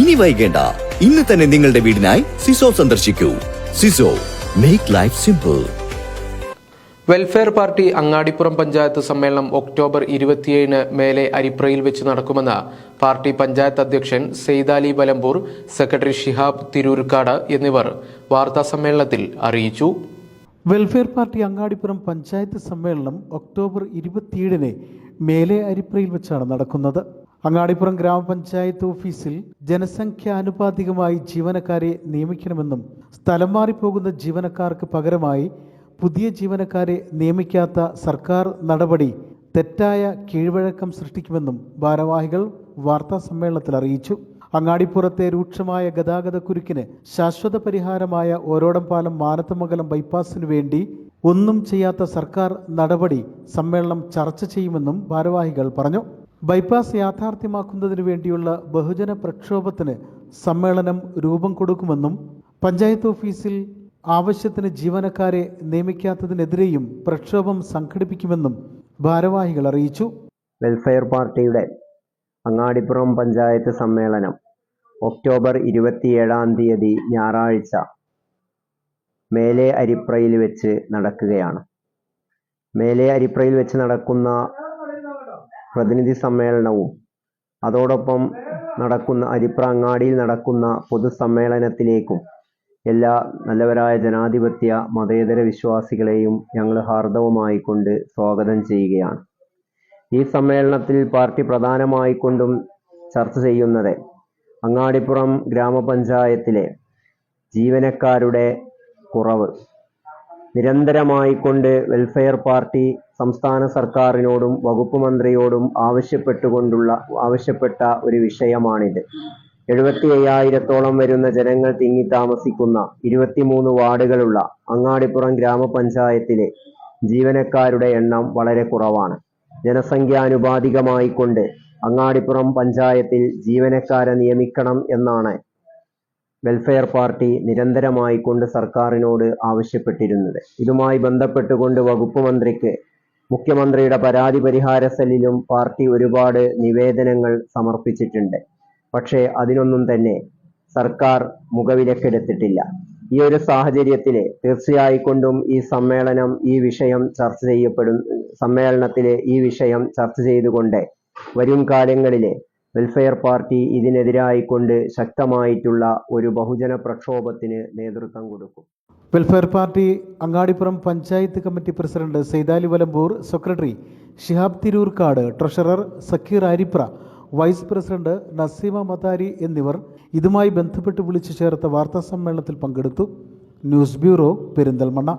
ഇനി വൈകേണ്ട. ഇന്ന് തന്നെ നിങ്ങളുടെ വീടിനായി സിസോ സന്ദർശിക്കൂ. Siso make life simple Welfare Party Angadippuram panchayat സമ്മേളനം ഒക്ടോബർ ഇരുപത്തിയേഴിന് മേലെ അരിപ്രയിൽ വെച്ച് നടക്കുമെന്ന് പാർട്ടി പഞ്ചായത്ത് അധ്യക്ഷൻ സെയ്താലി വലമ്പൂർ സെക്രട്ടറി ഷിഹാബ് തിരൂർക്കാട് എന്നിവർ വാർത്താ സമ്മേളനത്തിൽ അറിയിച്ചു. വെൽഫെയർ പാർട്ടി അങ്ങാടിപ്പുറം പഞ്ചായത്ത് സമ്മേളനം ഒക്ടോബർ ഇരുപത്തിയേഴിന് മേലെ അരിപ്രയിൽ വെച്ചാണ് നടക്കുന്നത്. അങ്ങാടിപ്പുറം ഗ്രാമപഞ്ചായത്ത് ഓഫീസിൽ ജനസംഖ്യാനുപാതികമായി ജീവനക്കാരെ നിയമിക്കണമെന്നും സ്ഥലം മാറിപ്പോകുന്ന ജീവനക്കാർക്ക് പകരമായി പുതിയ ജീവനക്കാരെ നിയമിക്കാത്ത സർക്കാർ നടപടി തെറ്റായ കീഴ്വഴക്കം സൃഷ്ടിക്കുമെന്നും ഭാരവാഹികൾ വാർത്താ സമ്മേളനത്തിൽ അറിയിച്ചു. അങ്ങാടിപ്പുറത്തെ രൂക്ഷമായ ഗതാഗത കുരുക്കിന് ശാശ്വത പരിഹാരമായ ഓരോടം പാലം മാനത്തമംഗലം ബൈപ്പാസിനു വേണ്ടി ഒന്നും ചെയ്യാത്ത സർക്കാർ നടപടി സമ്മേളനം ചർച്ച ചെയ്യുമെന്നും ഭാരവാഹികൾ പറഞ്ഞു. ബൈപ്പാസ് യാഥാർത്ഥ്യമാക്കുന്നതിന് വേണ്ടിയുള്ള ബഹുജന പ്രക്ഷോഭത്തിന് സമ്മേളനം രൂപം കൊടുക്കുമെന്നും പഞ്ചായത്ത് ഓഫീസിൽ ആവശ്യത്തിന് ജീവനക്കാരെ നിയമിക്കാത്തതിനെതിരെയും പ്രക്ഷോഭം സംഘടിപ്പിക്കുമെന്നും ഭാരവാഹികൾ അറിയിച്ചു. വെൽഫെയർ പാർട്ടിയുടെ അങ്ങാടിപ്പുറം പഞ്ചായത്ത് സമ്മേളനം ഒക്ടോബർ ഇരുപത്തിയേഴാം തീയതി ഞായറാഴ്ച മേലെ അരിപ്രയിൽ വെച്ച് നടക്കുകയാണ്. മേലെ അരിപ്രയിൽ വെച്ച് നടക്കുന്ന പ്രതിനിധി സമ്മേളനവും അതോടൊപ്പം നടക്കുന്ന അരിപ്രാങ്ങാടിയിൽ നടക്കുന്ന പൊതുസമ്മേളനത്തിലേക്കും എല്ലാ നല്ലവരായ ജനാധിപത്യ മതേതര വിശ്വാസികളെയും ഞങ്ങൾ ഹാർദവമായി കൊണ്ട് സ്വാഗതം ചെയ്യുകയാണ്. ഈ സമ്മേളനത്തിൽ പാർട്ടി പ്രധാനമായിക്കൊണ്ടും ചർച്ച ചെയ്യുന്നത് അങ്ങാടിപ്പുറം ഗ്രാമപഞ്ചായത്തിലെ ജീവനക്കാരുടെ കുറവ്. നിരന്തരമായിക്കൊണ്ട് വെൽഫെയർ പാർട്ടി സംസ്ഥാന സർക്കാരിനോടും വകുപ്പ് മന്ത്രിയോടും ആവശ്യപ്പെട്ടുകൊണ്ടുള്ള ആവശ്യപ്പെട്ട ഒരു വിഷയമാണിത്. എഴുപത്തി അയ്യായിരത്തോളം വരുന്ന ജനങ്ങൾ തിങ്ങി താമസിക്കുന്ന ഇരുപത്തിമൂന്ന് വാർഡുകളുള്ള അങ്ങാടിപ്പുറം ഗ്രാമപഞ്ചായത്തിലെ ജീവനക്കാരുടെ എണ്ണം വളരെ കുറവാണ്. ജനസംഖ്യാനുപാതികമായി കൊണ്ട് അങ്ങാടിപ്പുറം പഞ്ചായത്തിൽ ജീവനക്കാരെ നിയമിക്കണം എന്നാണ് വെൽഫെയർ പാർട്ടി നിരന്തരമായി കൊണ്ട് സർക്കാരിനോട് ആവശ്യപ്പെട്ടിരുന്നത്. ഇതുമായി ബന്ധപ്പെട്ടുകൊണ്ട് വകുപ്പ് മന്ത്രിക്ക് മുഖ്യമന്ത്രിയുടെ പരാതി പരിഹാര സെല്ലിലും പാർട്ടി ഒരുപാട് നിവേദനങ്ങൾ സമർപ്പിച്ചിട്ടുണ്ട്. പക്ഷേ അതിനൊന്നും തന്നെ സർക്കാർ മുഖവിലക്കെടുത്തിട്ടില്ല. ഈ ഒരു സാഹചര്യത്തിൽ തീർച്ചയായിക്കൊണ്ടും ഈ സമ്മേളനം ഈ വിഷയം ചർച്ച ചെയ്യപ്പെടും സമ്മേളനത്തിൽ ഈ വിഷയം ചർച്ച ചെയ്തുകൊണ്ട് വരും കാലങ്ങളിൽ വെൽഫെയർ പാർട്ടി ഇതിനെതിരായിക്കൊണ്ട് ശക്തമായിട്ടുള്ള ഒരു ബഹുജന പ്രക്ഷോഭത്തിന് നേതൃത്വം കൊടുക്കും. Welfare Party Angadippuram panchayat committee president Saithali Valambur secretary Shihab Tirurkad treasurer Sakkeer Aripra vice president Naseema Matari എന്നിവർ ഇതുമായി ബന്ധപ്പെട്ട് വിളിച്ചു ചേർത്ത വാർത്താ സമ്മേളനത്തിൽ പങ്കെടുത്തു. News bureau Perinthalmanna.